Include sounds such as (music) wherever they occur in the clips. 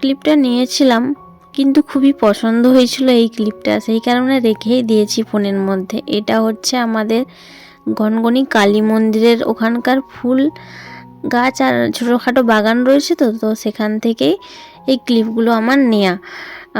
ক্লিপটা নিয়েছিলাম, কিন্তু খুবই পছন্দ হয়েছিল এই ক্লিপটা সেই কারণে রেখেই দিয়েছি ফোনের মধ্যে। এটা হচ্ছে আমাদের গনগনি কালী মন্দিরের ওখানকার ফুল গাছ আর ছোটোখাটো বাগান রয়েছে তো তো সেখান থেকেই এই ক্লিপগুলো আমার নেয়া।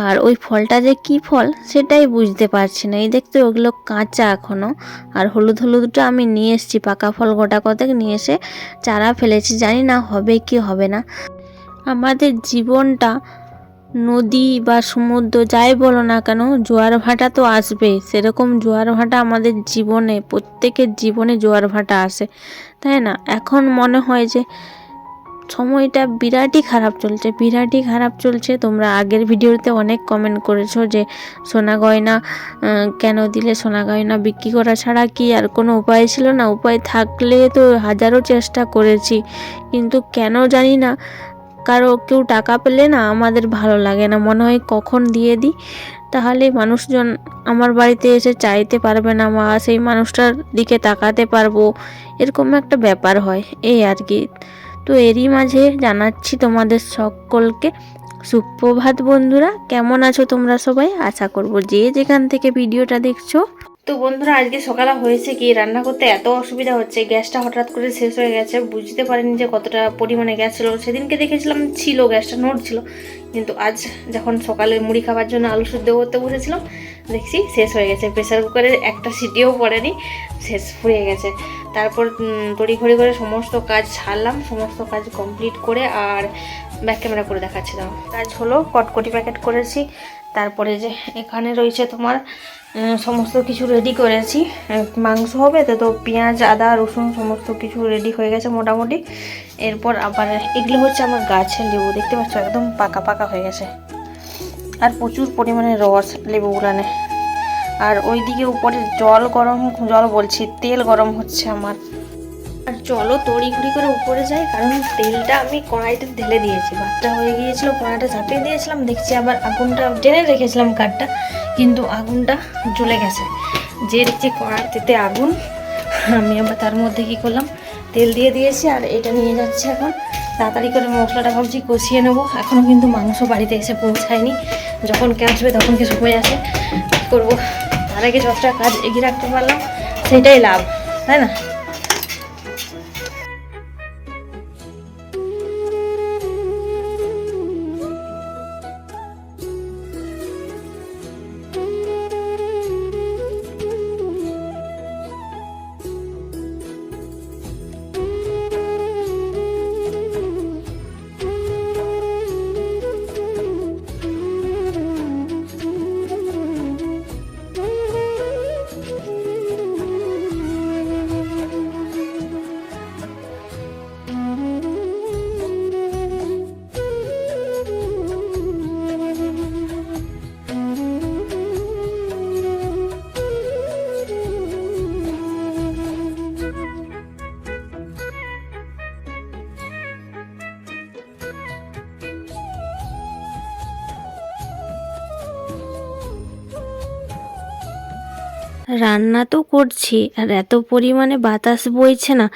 আর ওই ফলটা যে কি ফল, সেটাই বুঝতে পারছি না। এই দেখতে ওগুলো কাঁচা এখনও আর হলুদ হলুদটা আমি নিয়ে এসেছি, পাকা ফল গোটা কতক নিয়ে এসে চারা ফেলেছি। জানি না হবে কি হবে না। আমাদের জীবনটা নদী বা সমুদ্র যাই বলো না কেন, জোয়ার ভাটা তো আসবে। সেরকম জোয়ার ভাটা আমাদের জীবনে, প্রত্যেকের জীবনে জোয়ার ভাটা আসে, তাই না? এখন মনে হয় যে সময়টা বিরাটই খারাপ চলছে, বিরাটই খারাপ চলছে। তোমরা আগের ভিডিওতে অনেক কমেন্ট করেছ যে সোনা গয়না কেন দিলে সোনা গয়না বিক্রি করা ছাড়া কি আর কোনো উপায় ছিল না? উপায় থাকলে তো হাজারো চেষ্টা করেছি, কিন্তু কেন জানি না কারও কেউ টাকা পেলে না আমাদের ভালো লাগে না। মনে হয় কখন দিয়ে দিই? তাহলে মানুষজন আমার বাড়িতে এসে চাইতে পারবে না মা, সেই মানুষটার দিকে তাকাতে পারব। এরকম একটা ব্যাপার হয়, এই আর কি। তো এরই মাঝে জানাচ্ছি তোমাদের সকলকে। সুপ্রভাত বন্ধুরা, কেমন আছো তোমরা সবাই? আশা করব যে যেখান থেকে ভিডিওটা দেখছ তো বন্ধুরা, আজকে সকালে হয়েছে কি? রান্না করতে এত অসুবিধা হচ্ছে, গ্যাসটা হঠাৎ করে শেষ হয়ে গেছে, বুঝতে পারিনি যে কতটা পরিমাণে গ্যাস ছিল। সেদিনকে দেখেছিলাম ছিল, গ্যাসটা নড়ছিল কিন্তু আজ যখন সকালে মুড়ি খাবার জন্য আলু সিদ্ধ করতে বসেছিলাম, দেখছি শেষ হয়ে গেছে। প্রেসার কুকারের একটা সিটিও পড়েনি, শেষ হয়ে গেছে। তারপর তড়িঘড়ি করে সমস্ত কাজ ছাড়লাম সমস্ত কাজ কমপ্লিট করে আর ব্যাক ক্যামেরা করে দেখাচ্ছিলাম। কাজ হলো কটকটি প্যাকেট করেছি তারপরে যে এখানে রয়েছে তোমার সমস্ত কিছু রেডি করেছি। মাংস হবে, তো তো, পেঁয়াজ, আদা, রসুন সমস্ত কিছু রেডি হয়ে গেছে মোটামুটি। এরপর আবার, এগুলো হচ্ছে আমার গাছের লেবু, দেখতে পাচ্ছ? একদম পাকা পাকা হয়ে গেছে। আর প্রচুর পরিমাণে রস লেবু গুলানে আর ওইদিকে উপরে জল গরম, জল বলছি, তেল গরম হচ্ছে আমার। আর চলো তড়িঘড়ি করে উপরে যাই, কারণ তেলটা আমি কড়াইতে ঢেলে দিয়েছি। ভাতটা হয়ে গিয়েছিল, কড়াইটা চাপিয়ে দিয়েছিলাম, দেখছি আবার আগুনটা, টেনে রেখেছিলাম কাঠটা, কিন্তু আগুনটা জ্বলে গেছে। যে দেখছি কড়াইতে আগুন, আমি আবার তার মধ্যে কি করলাম, তেল দিয়ে দিয়েছি আর এটা নিয়ে যাচ্ছে এখন। তাড়াতাড়ি করে মশলাটা ভাবছি কষিয়ে নেব এখনও কিন্তু মাংস বাড়িতে এসে পৌঁছায়নি। যখন কে আসবে তখন কি সময় আসে কী করব? তার আগে যতটা কাজ এগিয়ে রাখতে পারলাম, সেটাই লাভ, তাই না? রান্না তো করছি, আর এত পরিমাণে বাতাস বইছে না।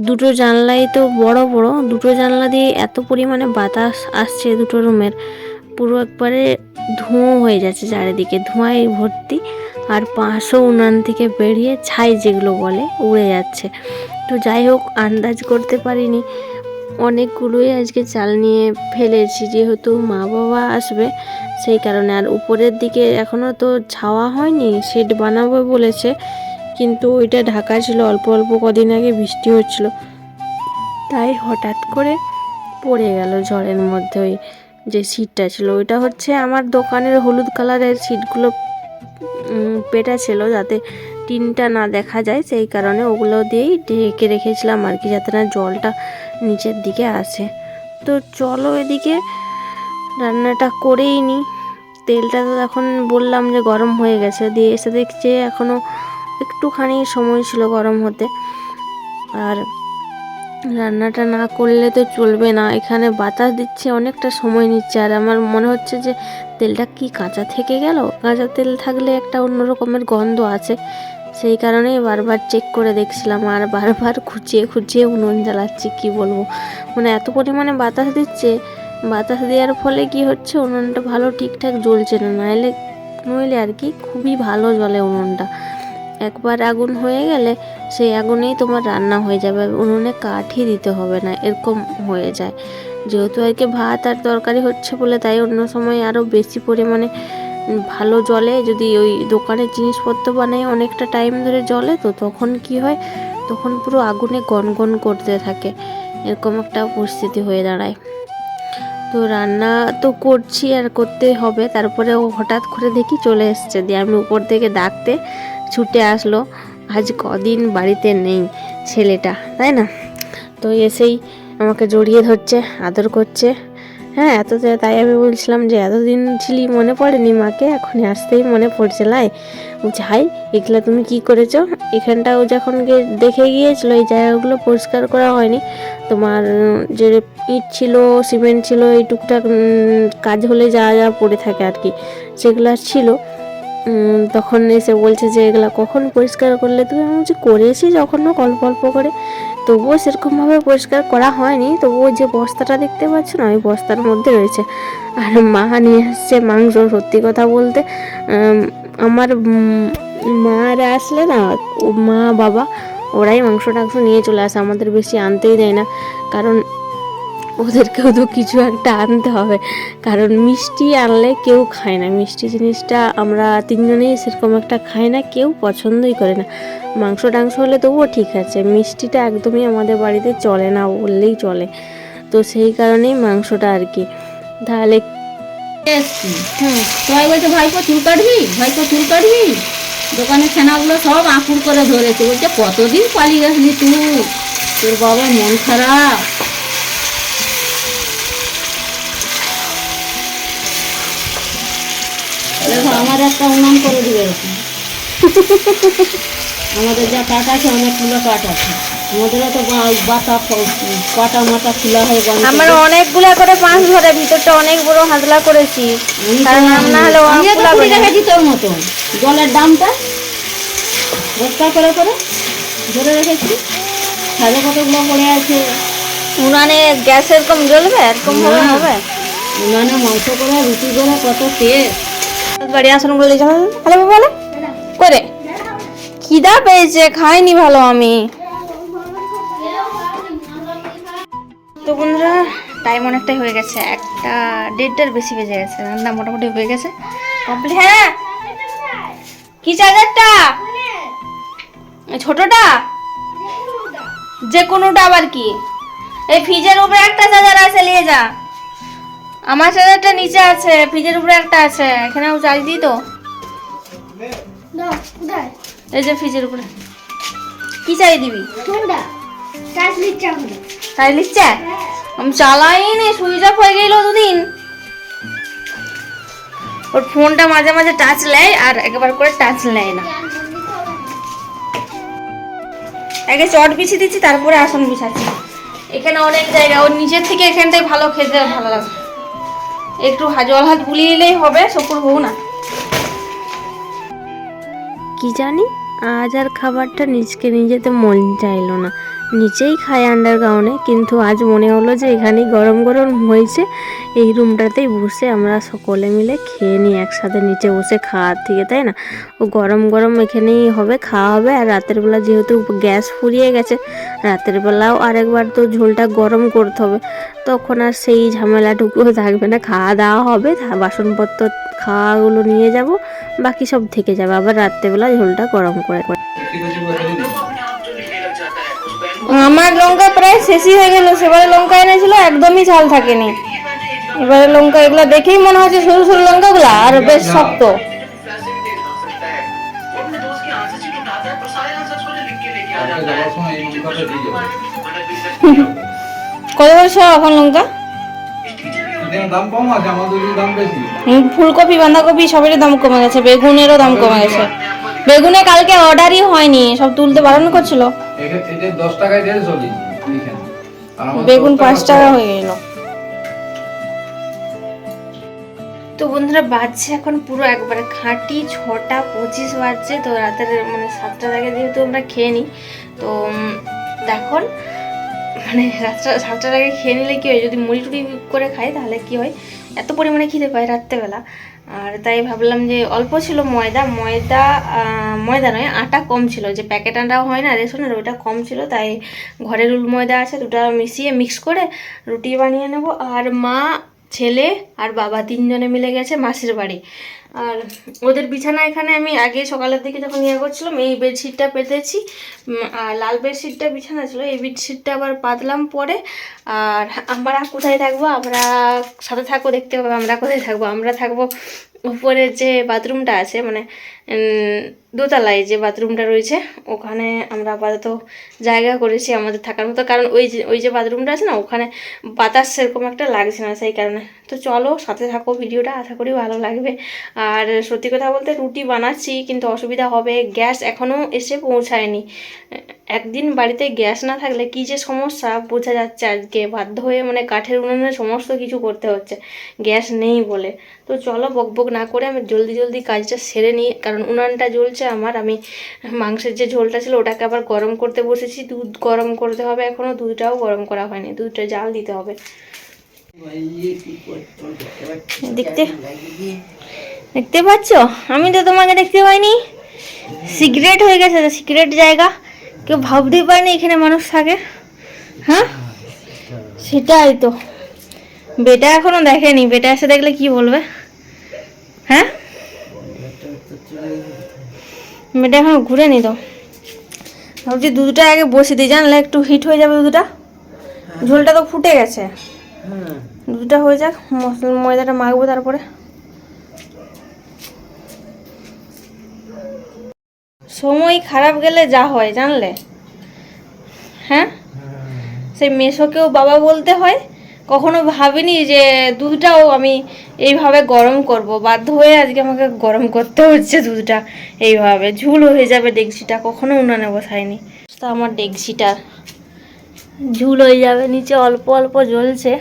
দুটো জানলাই তো বড় বড়, দুটো জানলা দিয়ে এত পরিমাণে বাতাস আসছে দুটো রুমের। পুরো একবারে ধোঁয়া হয়ে যাচ্ছে চারিদিকে, ধোঁয়ায় ভর্তি, আর পাঁচশো উনান থেকে বেরিয়ে ছাই যেগুলো বলে উড়ে যাচ্ছে। তো যাই হোক, আন্দাজ করতে পারিনি। অনেকগুলোই আজকে চাল নিয়ে ফেলেছি, যেহেতু মা বাবা আসবে, সেই কারণে। আর উপরের দিকে এখনও তো ছাওয়া হয়নি, শেড বানাবো বলেছে, কিন্তু ওইটা ঢাকা ছিল, অল্প অল্প কদিন আগে বৃষ্টি হচ্ছিল। তাই হঠাৎ করে পড়ে গেল ঝড়ের মধ্যে ওই যে সিটটা ছিল। ওইটা হচ্ছে আমার দোকানের হলুদ কালারের সিটগুলো পেটা ছিল, যাতে টিনটা না দেখা যায়, সেই কারণে ওগুলো দিয়েই ঢেকে রেখেছিলাম আর কি, যাতে না জলটা নিচের দিকে আসে। তো চলো এদিকে রান্নাটা করেই নি। তেলটা তো এখন বললাম যে গরম হয়ে গেছে, দিয়ে এসে দেখছে এখনও একটুখানি সময় ছিল গরম হতে। আর রান্নাটা না করলে তো চলবে না, এখানে বাতাস দিচ্ছে, অনেকটা সময় নিচ্ছে। আর আমার মনে হচ্ছে যে তেলটা কি কাঁচা থেকে গেল? কাঁচা তেল থাকলে একটা অন্য রকমের গন্ধ আছে। সেই কারণেই বারবার চেক করে দেখছিলাম আর বারবার খুঁচিয়ে খুঁচিয়ে উনুন জ্বালাচ্ছি, কি বলব? মানে এত পরিমাণে বাতাস দিচ্ছে, বাতাস দেওয়ার ফলে কি হচ্ছে? উনুনটা ভালো ঠিকঠাক জ্বলছে না নাহলে নইলে আর কি খুবই ভালো জ্বলে উনুনটা। একবার আগুন হয়ে গেলে সেই আগুনেই তোমার রান্না হয়ে যাবে, উনুনে কাঠই দিতে হবে না, এরকম হয়ে যায়। যেহেতু আর কি ভাত আর তরকারি হচ্ছে বলে তাই অন্য সময় আরও বেশি পরিমাণে ভালো জলে, যদি ওই দোকানের জিনিসপত্র বানাই অনেকটা টাইম ধরে জলে, তো তখন কি হয়? তখন পুরো আগুনে গনগন করতে থাকে। এরকম একটা পরিস্থিতি হয়ে দাঁড়ায়। তো রান্না তো করছি, আর করতে হবে। তারপরে ও হঠাৎ করে দেখি চলে এসছে। দিয়ে আমি উপর থেকে ডাকতে ছুটে আসলো। আজ কদিন বাড়িতে নেই ছেলেটা, তাই না? তো এসেই আমাকে জড়িয়ে ধরছে, আদর করছে। হ্যাঁ এত তাই আমি বলছিলাম যে এতদিন ছিলি মনে পড়েনি মাকে এখন আসতেই মনে পড়ছে, লাই। বলছে এগুলো তুমি কি করেছ? এখানটাও যখন গিয়ে দেখে গিয়েছিল, এই জায়গাগুলো পরিষ্কার করা হয়নি। তোমার যে ইট ছিল, সিমেন্ট ছিল, এই টুকটাক কাজ হলে যা যা পড়ে থাকে আর কি, সেগুলো ছিল। তখন এসে বলছে যে, এগুলা কখন পরিষ্কার করলে? তুমি আমি বলছি, করেছি যখন না অল্প অল্প করে। তবুও সেরকমভাবে পরিষ্কার করা হয়নি। তবুও যে বস্তাটা দেখতে পাচ্ছ না ওই বস্তার মধ্যে রয়েছে। আর মা নিয়ে আসছে মাংস, সত্যি কথা বলতে। আমার মারা আসলে না মা, বাবা, ওরাই মাংস টাংস নিয়ে চলে আসে। আমাদের বেশি আনতেই দেয় না। কারণ ওদেরকেও তো কিছু একটা আনতে হবে। কারণ মিষ্টি আনলে কেউ খায় না। মিষ্টি জিনিসটা আমরা তিনজনেই সেরকম একটা খাই না কেউ পছন্দই করে না। মাংস টাংস হলে তবুও ঠিক আছে। মিষ্টিটা একদমই আমাদের বাড়িতে চলে না বললেই চলে। তো সেই কারণেই মাংসটা আর কি। তাহলে সবাই বলছে ভাইপো চুল কাটবি? ভাইপো চুল কাটবি? দোকানের ছানাগুলো সব আঁকুড় করে ধরেছে। বলছে কতদিন পালিয়ে গেছলি তুই? তোর বাবার মন খারাপ। উনান করে দিবে এরকম। আমাদের যা কাঠ আছে অনেকগুলো কাঠ আছে। আমাদেরও তো বাতা কাটা মাটা খোলা হয়ে বন্ধ আমার অনেকগুলা করে পাঁচ ধরে ভিতরটা অনেক বড় হাতলা করেছি। কারণ না। হলে মতো। জলের দামটা বস্তা করে করে ধরে রেখেছি। সাড়ে কতগুলো পড়ে আছে? উনানে গ্যাস এরকম জ্বলবে? এরকম হবে? উনানে মাংস করে রুটি করে কত টেস্ট। বাড়ি আসন বলে ভালো বলে। করে খিদা পেয়েছে, খাইনি ভালো আমি। তো বন্ধুরা টাইম অনেকটাই হয়ে গেছে। একটা দেড়টার বেশি বেজে গেছে। রান্না মোটামুটি হয়ে গেছে। কমপ্লিট হ্যাঁ। কি চার্জারটা? ছোটটা? যে কোনোটা আবার কি? এই ফ্রিজের উপরে একটা চার্জার আছে, নিয়ে যা। আমার চার্জারটা নিচে আছে ফ্রিজের উপরে একটা আছে এখানেও চার্জ দিই তো। এই যে ফ্রিজের উপরে। কি চাই দিবি? তাই লিখছে আমি চালাইনি সুইচ অফ হয়ে গেল দুদিন। ওর ফোনটা মাঝে মাঝে টাচ নেয় আর একবার করে টাচ নেয় না। আগে চট বিছিয়ে দিচ্ছি তারপরে আসন বিছাচ্ছি। এখানে অনেক জায়গা ওর নিচের থেকে এখানটাই ভালো খেতে ভালো লাগে। একটু জল হাত বুলিয়ে নিলেই হবে, শকুর বউ না। কি জানি, আজ আর খাবারটা নিজকে নিজেতে মন চাইলো না। নিচেই খাই আন্ডারগ্রাউন্ডে কিন্তু আজ মনে হলো যে এখানেই গরম গরম হয়েছে। এই রুমটাতেই বসে আমরা সকলে মিলে খেয়ে নিই, একসাথে নিচে বসে খাওয়ার থেকে, তাই না? ও গরম গরম এখানেই হবে, খাওয়া হবে, আর রাতের বেলা যেহেতু গ্যাস ফুরিয়ে গেছে, রাতের বেলাও আরেকবার তো ঝোলটা গরম করতে হবে। তখন আর সেই ঝামেলাটুকুও থাকবে না, খাওয়া দাওয়া হবে বাসনপত্র খাওয়াগুলো নিয়ে যাব, বাকি সব থেকে যাবে। আবার রাত্রেবেলা ঝোলটা গরম করে করে। আমার লঙ্কা প্রায় শেষই হয়ে গেল। সেবারে লঙ্কা এনেছিল, একদমই ঝাল থাকেনি। এবারে লঙ্কা এগুলো দেখেই মনে হচ্ছে সরু সরু লঙ্কাগুলো, আর বেশ শক্ত। কত বলছো এখন লঙ্কা? ফুলকপি, বাঁধাকপি সবেরই দাম কমে গেছে, বেগুনেরও দাম কমে গেছে। বেগুনে কালকে অর্ডারই হয়নি, সব তুলতে বারণ করছিল। এটা দশ টাকায় বেগুন পাঁচ টাকা হয়ে গেল। তো বন্ধুরা বাজছে এখন পুরো একবারে খাঁটি ছটা পঁচিশ বাজছে তো রাতের মানে সাতটার আগে যেহেতু আমরা খেয়ে নিই তো উম, এখন মানে রাতটা সাতটার আগে খেয়ে নিলে কী হয়? যদি মুড়ি টুড়ি করে খাই তাহলে কী হয়? এত পরিমাণে খিদে পায় রাত্রেবেলা। আর তাই ভাবলাম যে অল্প ছিল ময়দা ময়দা ময়দা নয়, আটা কম ছিল। যে প্যাকেট আটাও হয় না রেশনের ওইটা কম ছিল, তাই ঘরের রুল ময়দা আছে, দুটা মিশিয়ে মিক্স করে রুটি বানিয়ে নেব। আর মা, ছেলে আর বাবা তিনজনে মিলে গেছে মাসির বাড়ি। আর ওদের বিছানা এখানে আমি আগে সকালের দিকে যখন ইয়ে করছিলাম, এই বেডশিটটা পেতেছি। আর লাল বেডশিটটা বিছানা ছিল, এই বেডশিটটা আবার পাতলাম পরে। আর আমরা কোথায় থাকব? আমরা সাথে থাকব দেখতে পাবো, আমরা কোথায় থাকব? আমরা থাকব উপরের যে বাথরুমটা আছে মানে দোতলায় যে বাথরুমটা রয়েছে, ওখানে আমরা আপাতত জায়গা করেছি আমাদের থাকার মতো। কারণ ওই যে ওই যে বাথরুমটা আছে না, ওখানে বাতাস সেরকম একটা লাগছে না সেই কারণে। তো চলো, সাথে থাকো ভিডিওটা, আশা করি ভালো লাগবে। আর সত্যি কথা বলতে রুটি বানাচ্ছি, কিন্তু অসুবিধা হবে, গ্যাস এখনও এসে পৌঁছায়নি। একদিন বাড়িতে গ্যাস না থাকলে কী যে সমস্যা, বোঝা যাচ্ছে আজকে। বাধ্য হয়ে মানে কাঠের উনুনে সমস্ত কিছু করতে হচ্ছে। গ্যাস নেই বলে। তো চলো বক বক না করে আমি জলদি জলদি কাজটা সেরে নিই। কারণ উনানটা জ্বলছে আমার, আমি মাংসের যে ঝোলটা ছিল ওটাকে আবার গরম করতে বসেছি। দুধ গরম করতে হবে এখনও দুধটাও গরম করা হয়নি। দুধটা জাল দিতে হবে। দেখতে দেখতে পাচ্ছ? আমি তো তোমাকে দেখতে পাইনি। সিগারেট হয়ে গেছে সিগারেট জায়গা। কেউ ভাবতেই পারেনি এখানে মানুষ থাকে। হ্যাঁ? সেটাই তো। বেটা এখনও দেখেনি। বেটা এসে দেখলে কি বলবে? হ্যাঁ? বেটা এখনও ঘুরেনি তো। ভাবছি দুধটা আগে বসে দিই, জানলে একটু হিট হয়ে যাবে দুধটা? ঝোলটা তো ফুটে গেছে। দুধটা হয়ে যাক, মশলা ময়দাটা মাখবো তারপরে। সময় খারাপ গেলে যা হয়, জানলে? হ্যাঁ? সেই মেশোকেও বাবা বলতে হয় কখনো ভাবিনি যে দুধটাও আমি এইভাবে গরম করব। বাধ্য হয়ে আজকে আমাকে গরম করতে হচ্ছে দুধটা এইভাবে। ঝুল হয়ে যাবে ডেকচিটা, কখনো উনানে বসায়নি তো আমার ডেকচিটা ঝুল হয়ে যাবে, নিচে অল্প অল্প জ্বলছে।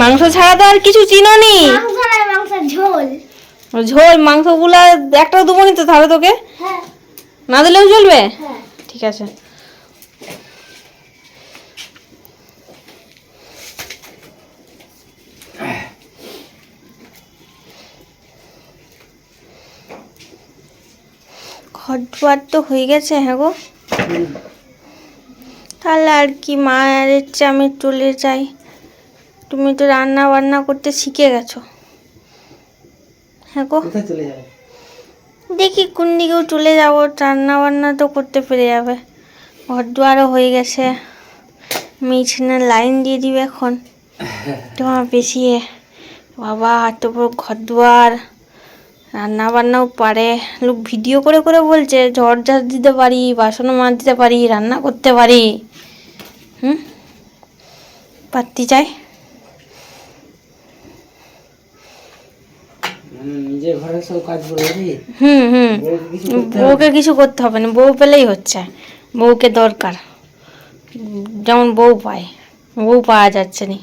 মাংস ছাড়া তো আর কিছু চিনো নি? ঝোল। ঝোল মাংসগুলা একটাও দেবো নি তো তাহলে তোকে? হ্যাঁ। না দিলেও চলবে হ্যাঁ। ঠিক আছে। ঘর তো হয়ে গেছে হ্যাঁ গো। তাহলে আর কি মায়ের চেয়ে আমি চলে যাই। তুমি তো রান্না বান্না করতে শিখে গেছো। হ্যাঁ গো। কোথায় চলে যাবে? দেখি কোন দিকেও চলে যাব রান্না বান্না তো করতে পেরে যাবে। ঘর দুয়ারও হয়ে গেছে। মেশিনে লাইন দিয়ে দিবে এখন। তোমার বেশি বাবা এত বড় ঘর দুয়ার। রান্না বান্নাও পারে। লোক ভিডিও করে করে বলছে ঝড় ঝাড় দিতে পারি বাসনও মাজ দিতে পারি রান্না করতে পারি। হুম? পারতে চাই মানে নিজের ঘরে সব কাজ করে হুম হুম। বউকে কিছু করতে হবে? বউকে কিছু করতে হবে না বউ পেলেই হচ্ছে। বউকে দরকার। যেমন বউ পায় বউ পাওয়া যাচ্ছে না।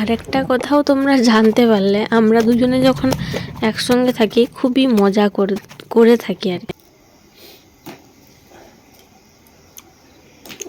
আরেকটা কথাও তোমরা জানতে পারলে আমরা দুজনে যখন একসঙ্গে থাকি খুবই মজা করে করে থাকি আর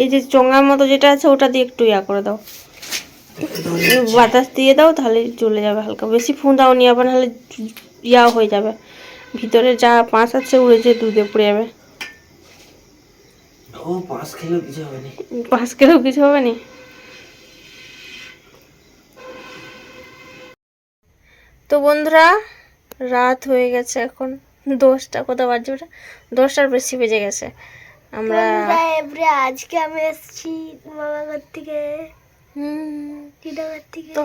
এই যে চোঙার মতো যেটা আছে ওটা দিয়ে একটু ইয়া করে দাও। বাতাস দিয়ে দাও তাহলে চলে যাবে হালকা। বেশি ফুঁদাও নি আবার নাহলে ইয়া হয়ে যাবে। ভিতরে যা পাঁচ আছে উড়ে যে দুধে পড়ে যাবে। পাঁচ খেলেও কিছু হবে না। পাঁচ কিলো কিছু হবে না? তো বন্ধুরা রাত হয়ে গেছে এখন। দশটা কোথাও বাজছে ওটা? দশটার বেশি বেজে গেছে। আমরা এবারে আজকে আমি এসেছি মামা ঘর থেকে হুম টিটাগড় থেকে। তো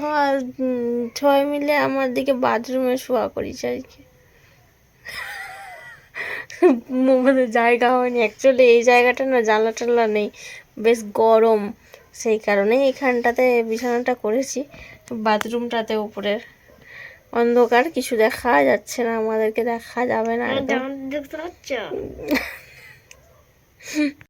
সবাই মিলে আমার দিকে বাথরুমে শোয়া করিস আর কি। আমাদের জায়গা হয়নি অ্যাকচুয়ালি এই জায়গাটা না জানলা টানলা নেই বেশ গরম। সেই কারণেই এখানটাতে বিছানাটা করেছি বাথরুমটাতে উপরের। অন্ধকার কিছু দেখা যাচ্ছে না আমাদেরকে দেখা যাবে না একদম। দেখতে পাচ্ছ? (laughs)